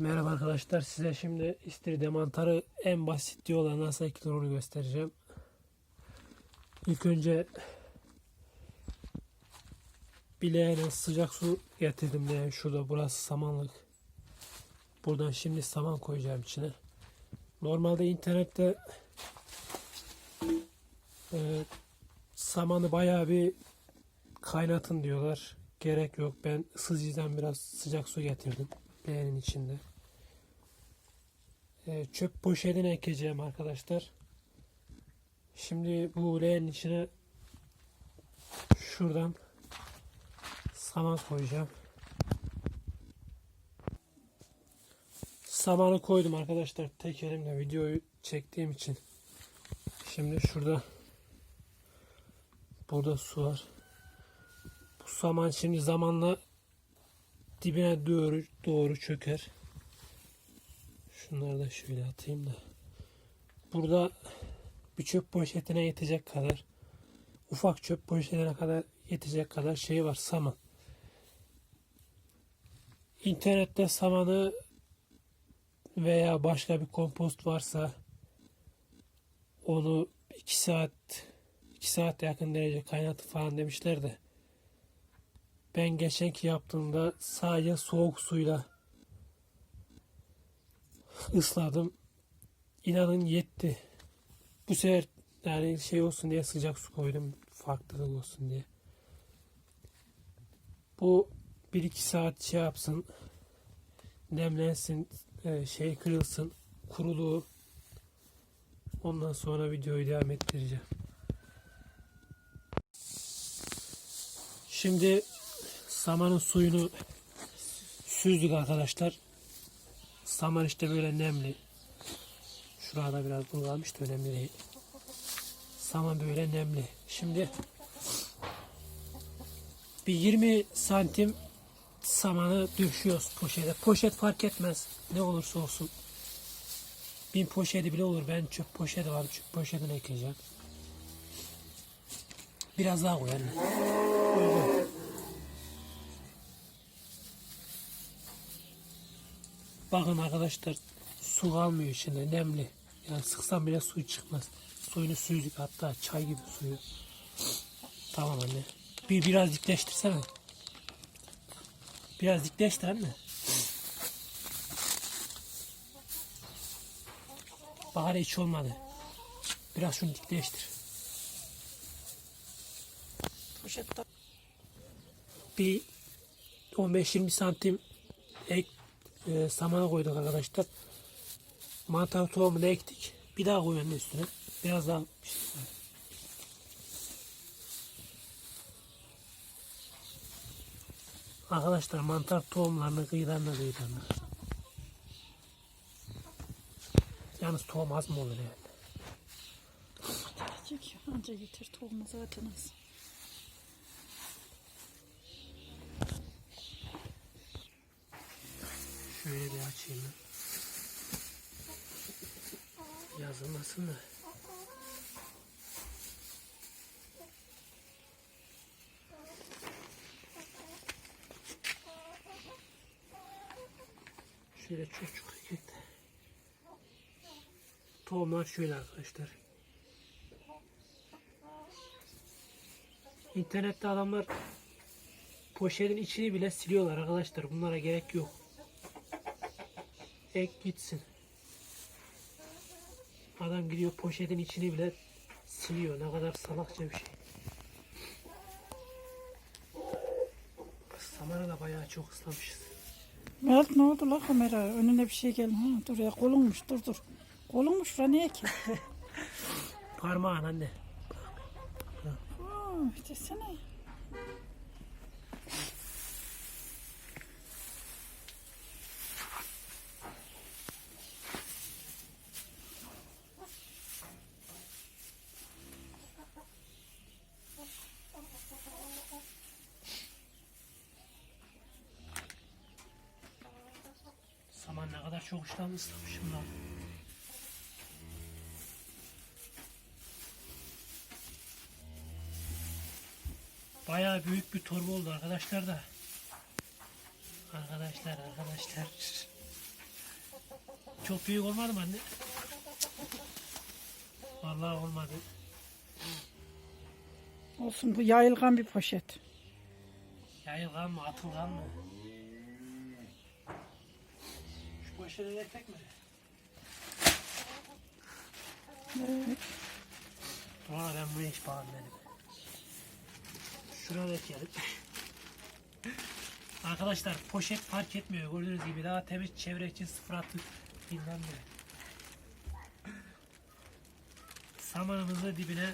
Merhaba arkadaşlar size şimdi istiridye mantarı en basit yolla nasıl ekilir onu göstereceğim. İlk önce bileğine sıcak su getirdim yani şurada burası samanlık. Buradan şimdi saman koyacağım içine. Normalde internette e, samanı bayağı bir kaynatın diyorlar. Gerek yok. Ben ısıtıcıdan biraz sıcak su getirdim. Leğenin içinde. Ee, çöp poşetine ekeceğim arkadaşlar. Şimdi bu leğenin içine şuradan saman koyacağım. Samanı koydum arkadaşlar. Tek elimle videoyu çektiğim için. Şimdi şurada burada su var. Bu saman şimdi zamanla dibine doğru doğru çöker. Şunları da şöyle atayım da. Burada bir çöp poşetine yetecek kadar ufak çöp poşetine kadar yetecek kadar şey var saman. İnternette samanı veya başka bir kompost varsa onu 2 saat 2 saat yakın derece kaynatı falan demişler de ben geçenki yaptığımda sadece soğuk suyla ısladım. İnanın yetti. Bu sefer yani şey olsun diye sıcak su koydum. Farklılık olsun diye. Bu 1-2 saat şey yapsın. Nemlensin. e, Şey kırılsın. Kuruluğu. Ondan sonra videoyu devam ettireceğim. Şimdi samanın suyunu süzdük arkadaşlar. Saman işte böyle nemli. Şurada biraz bunu kalmış da önemli değil. Saman böyle nemli. Şimdi bir 20 santim samanı döşüyoruz poşete. Poşet fark etmez. Ne olursa olsun. Bin poşeti bile olur. Ben çöp poşeti var. Çöp poşetine ekleyeceğim. Biraz daha koy anne. Koy, koy. Bakın arkadaşlar su kalmıyor içinde nemli. Yani sıksam bile su çıkmaz. Suyunu süzdük hatta çay gibi suyu. Tamam anne. Bir biraz dikleştirsene. Biraz dikleştir anne. Bahar hiç olmadı. Biraz şunu dikleştir. Bir 15-20 santim ek e, samana koyduk arkadaşlar. Mantar tohumunu ektik. Bir daha koyuyorum üstüne. Biraz daha Arkadaşlar mantar tohumlarını kıyılarına kıyılarına. Yalnız tohum az mı olur yani? Gelecek anca getir tohumu zaten az. Şöyle bir açayım. Yazılmasın da. Şöyle çok çok de. Tohumlar şöyle arkadaşlar. İnternette adamlar poşetin içini bile siliyorlar arkadaşlar. Bunlara gerek yok ek gitsin. Adam gidiyor poşetin içini bile siliyor. Ne kadar salakça bir şey. Samanı da bayağı çok ıslamışız. Mehmet ne oldu la kamera? Önüne bir şey geldi. Ha, dur ya kolunmuş dur dur. Kolunmuş şura niye ki? Parmağın anne. Aa, desene. Saman ne kadar çok uçtan ıslamışım lan. Bayağı büyük bir torba oldu arkadaşlar da. Arkadaşlar arkadaşlar. Çok büyük olmadı mı anne? Vallahi olmadı. Olsun bu yayılgan bir poşet. Yayılgan mı, atılgan mı? Poşete yetek mi? Evet. Sonra ben bu iş bağım benim. Şurada ekelim. Arkadaşlar poşet fark etmiyor. Gördüğünüz gibi daha temiz çevre için sıfır atık bilmem ne. Samanımızı dibine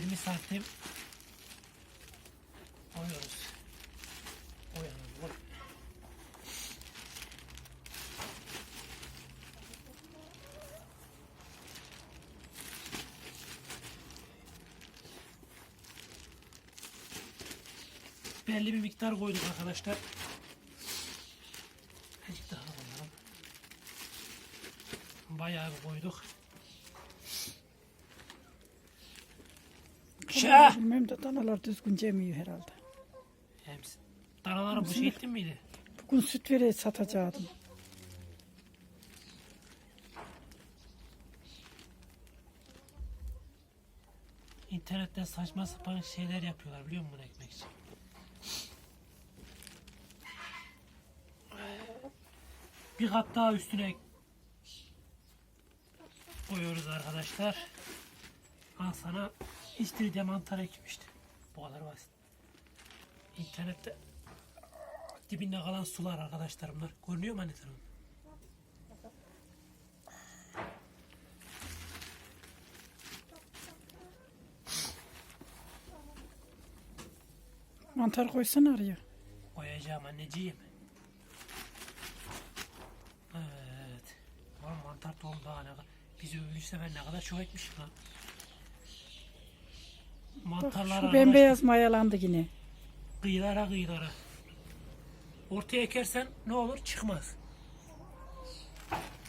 20 santim koyuyoruz. Koyalım. Koy. Belli bir miktar koyduk arkadaşlar. Azıcık daha koyalım. Bayağı bir koyduk. Şah! Bilmem de danalar düzgün yemiyor herhalde. Hepsi. Danaları bu şey ettin miydi? Bugün süt vereyim satacaktım. İnternetten saçma sapan şeyler yapıyorlar biliyor musun bunu ekmek için? Bir kat daha üstüne koyuyoruz arkadaşlar. Al sana istiridye mantar ekim işte. Bu kadar basit. İnternette dibinde kalan sular arkadaşlar bunlar. Görünüyor mu anne tarafı? Mantar koysan araya. Koyacağım anneciğim. Evet. Lan mantar tohum daha ne kadar. Biz öbür sefer ne kadar çok ekmişiz lan. Bak Mantarlar şu arkadaşlar bembeyaz mayalandı yine. kıyılara kıyılara. Ortaya ekersen ne olur? Çıkmaz.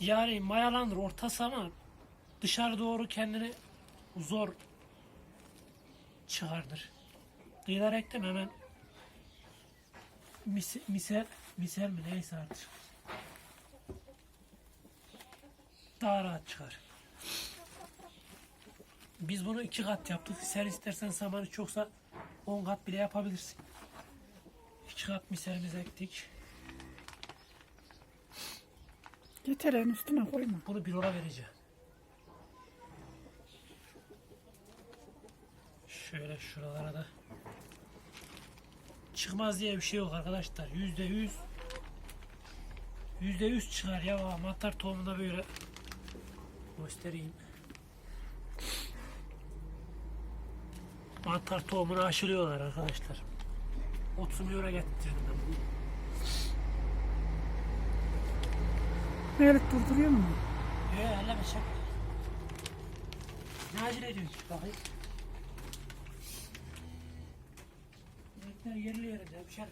Yani mayalandır ortası ama dışarı doğru kendini zor çıkardır. Kıyılara ektim hemen mis, misel, misel mi neyse artık. Daha rahat çıkar. Biz bunu iki kat yaptık. Sen istersen samanı çoksa 10 kat bile yapabilirsin. İki kat miserimizi ektik. Yeter en üstüne koyma. Bunu bir ora vereceğim. Şöyle şuralara da. Çıkmaz diye bir şey yok arkadaşlar. Yüzde yüz. Yüzde yüz çıkar ya. Mantar tohumunda böyle göstereyim. Mantar tohumunu aşılıyorlar arkadaşlar. 30 milyona getirdim ben bunu. Evet durduruyor mu? Ee, elleme çek. Ne acele ediyorsun? Bakayım. Renkler yerli yerinde bir şey.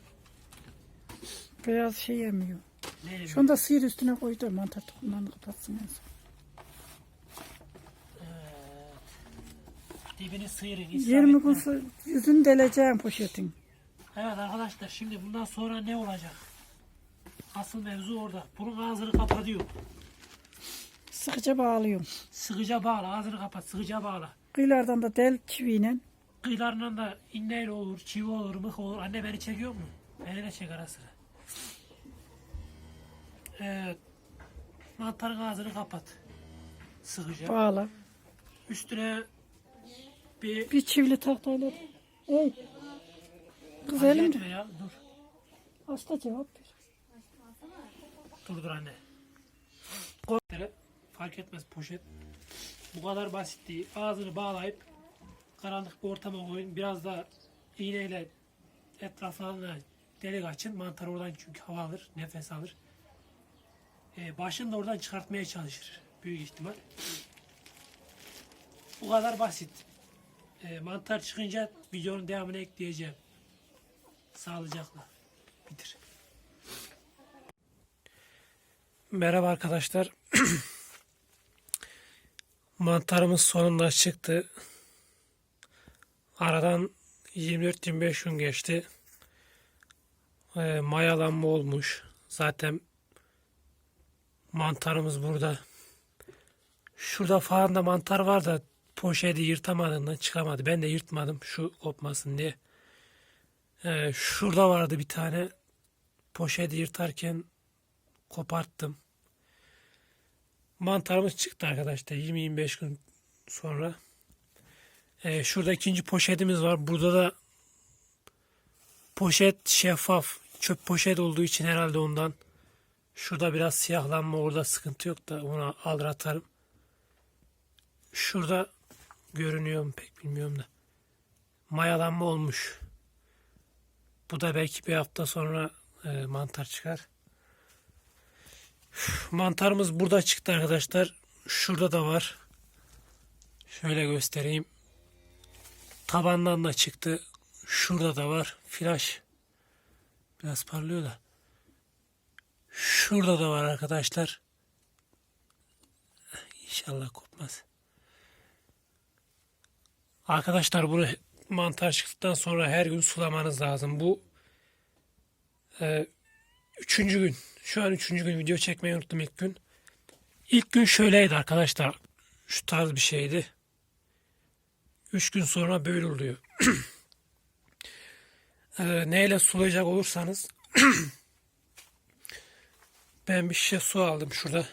Beyaz şey yemiyor. Ne yemiyor? Şunu da sıyır üstüne koy da mantar tohumlarını kapatsın en son. Dibini sıyırın. 20 isabetli. gün sonra yüzünü deleceğim poşetin. Evet arkadaşlar şimdi bundan sonra ne olacak? Asıl mevzu orada. Bunun ağzını kapatıyor. Sıkıca bağlıyorum. Sıkıca bağla. Ağzını kapat. Sıkıca bağla. Kıyılardan da del çiviyle. Kıyılarından da inneyle olur, çivi olur, mıh olur. Anne beni çekiyor mu? Beni de çek ara sıra. Evet. Mantarın ağzını kapat. Sıkıca. Bağla. Üstüne bir Bir çivili tahtayla. Ey. Kız Acele elimde. etme ya. Dur. Hasta cevap ver. Dur dur anne. Koy. Fark etmez poşet. Bu kadar basit değil. Ağzını bağlayıp karanlık bir ortama koyun. Biraz da iğneyle etraflarına delik açın. Mantar oradan çünkü hava alır, nefes alır. Ee, başını da oradan çıkartmaya çalışır. Büyük ihtimal. Bu kadar basit. Ee, mantar çıkınca videonun devamını ekleyeceğim. Sağlıcakla. Bitir. Merhaba arkadaşlar. Mantarımız sonunda çıktı. Aradan 24-25 gün geçti. Ee, mayalanma olmuş. Zaten Mantarımız burada. Şurada falan da mantar var da poşeti yırtamadığından çıkamadı. Ben de yırtmadım şu kopmasın diye. Ee, şurada vardı bir tane. Poşeti yırtarken koparttım. Mantarımız çıktı arkadaşlar 20-25 gün sonra. Ee, şurada ikinci poşetimiz var. Burada da poşet şeffaf. Çöp poşet olduğu için herhalde ondan. Şurada biraz siyahlanma orada sıkıntı yok da ona alır atarım. Şurada görünüyor mu pek bilmiyorum da. Mayalanma olmuş. Bu da belki bir hafta sonra e, mantar çıkar. Mantarımız burada çıktı arkadaşlar. Şurada da var. Şöyle göstereyim. Tabandan da çıktı. Şurada da var. Flash. Biraz parlıyor da. Şurada da var arkadaşlar. İnşallah kopmaz. Arkadaşlar bunu mantar çıktıktan sonra her gün sulamanız lazım. Bu e, üçüncü gün. Şu an üçüncü gün video çekmeyi unuttum ilk gün. İlk gün şöyleydi arkadaşlar. Şu tarz bir şeydi. Üç gün sonra böyle oluyor. e, neyle sulayacak olursanız ben bir şişe su aldım şurada.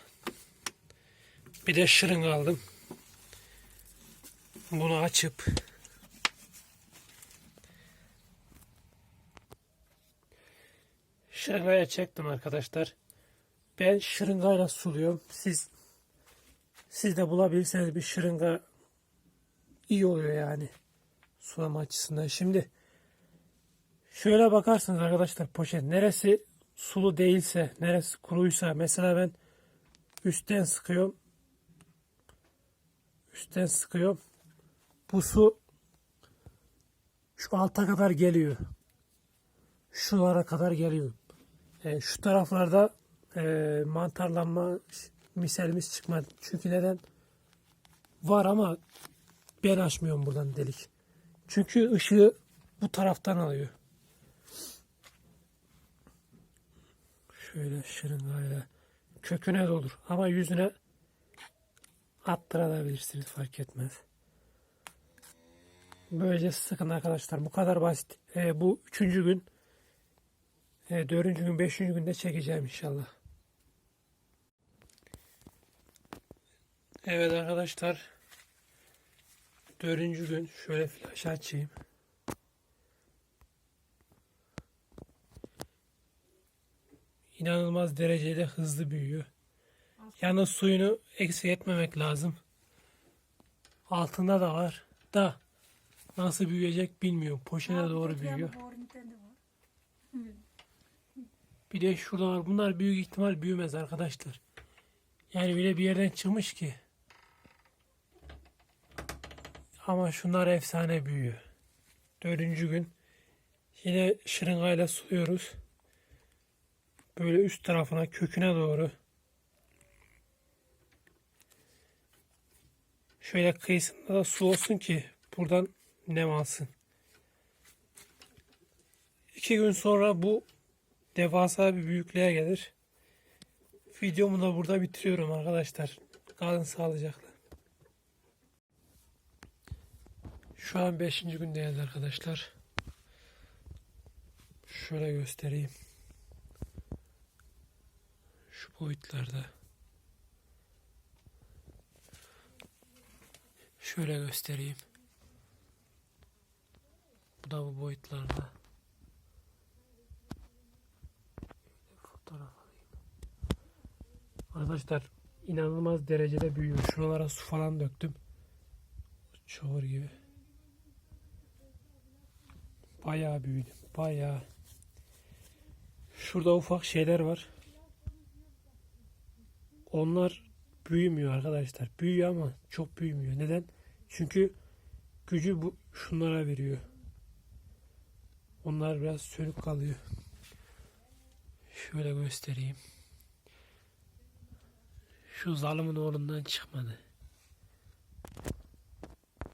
Bir de şırınga aldım. Bunu açıp şırıngaya çektim arkadaşlar. Ben şırıngayla suluyorum. Siz siz de bulabilirseniz bir şırınga iyi oluyor yani sulama açısından. Şimdi şöyle bakarsınız arkadaşlar poşet neresi sulu değilse, neresi kuruysa mesela ben üstten sıkıyorum. Üstten sıkıyorum. Bu su şu alta kadar geliyor. Şulara kadar geliyor. E, şu taraflarda e, mantarlanma miselimiz çıkmadı. Çünkü neden? Var ama ben açmıyorum buradan delik. Çünkü ışığı bu taraftan alıyor. Şöyle şırıngayla köküne de olur. Ama yüzüne attırabilirsiniz fark etmez. Böylece sıkın arkadaşlar. Bu kadar basit. E, bu üçüncü gün e, dördüncü gün, beşinci günde çekeceğim inşallah. Evet arkadaşlar. Dördüncü gün şöyle flash açayım. İnanılmaz derecede hızlı büyüyor. Yalnız suyunu eksik etmemek lazım. Altında da var. Da nasıl büyüyecek bilmiyorum. Poşete doğru büyüyor. Bir de şurada var. Bunlar büyük ihtimal büyümez arkadaşlar. Yani öyle bir yerden çıkmış ki. Ama şunlar efsane büyüyor. Dördüncü gün. Yine şırıngayla suluyoruz. Böyle üst tarafına köküne doğru. Şöyle kıyısında da su olsun ki buradan nem alsın. İki gün sonra bu devasa bir büyüklüğe gelir. Videomu da burada bitiriyorum arkadaşlar. Kalın sağlıcakla. Şu an 5. gündeyiz arkadaşlar. Şöyle göstereyim. Şu boyutlarda. Şöyle göstereyim. Da bu boyutlarda. Fotoğraf alayım. Arkadaşlar inanılmaz derecede büyüyor. Şuralara su falan döktüm. Çoğur gibi. Bayağı büyüdü. Bayağı. Şurada ufak şeyler var. Onlar büyümüyor arkadaşlar. Büyüyor ama çok büyümüyor. Neden? Çünkü gücü bu şunlara veriyor. Onlar biraz sönük kalıyor. Şöyle göstereyim. Şu zalımın oğlundan çıkmadı.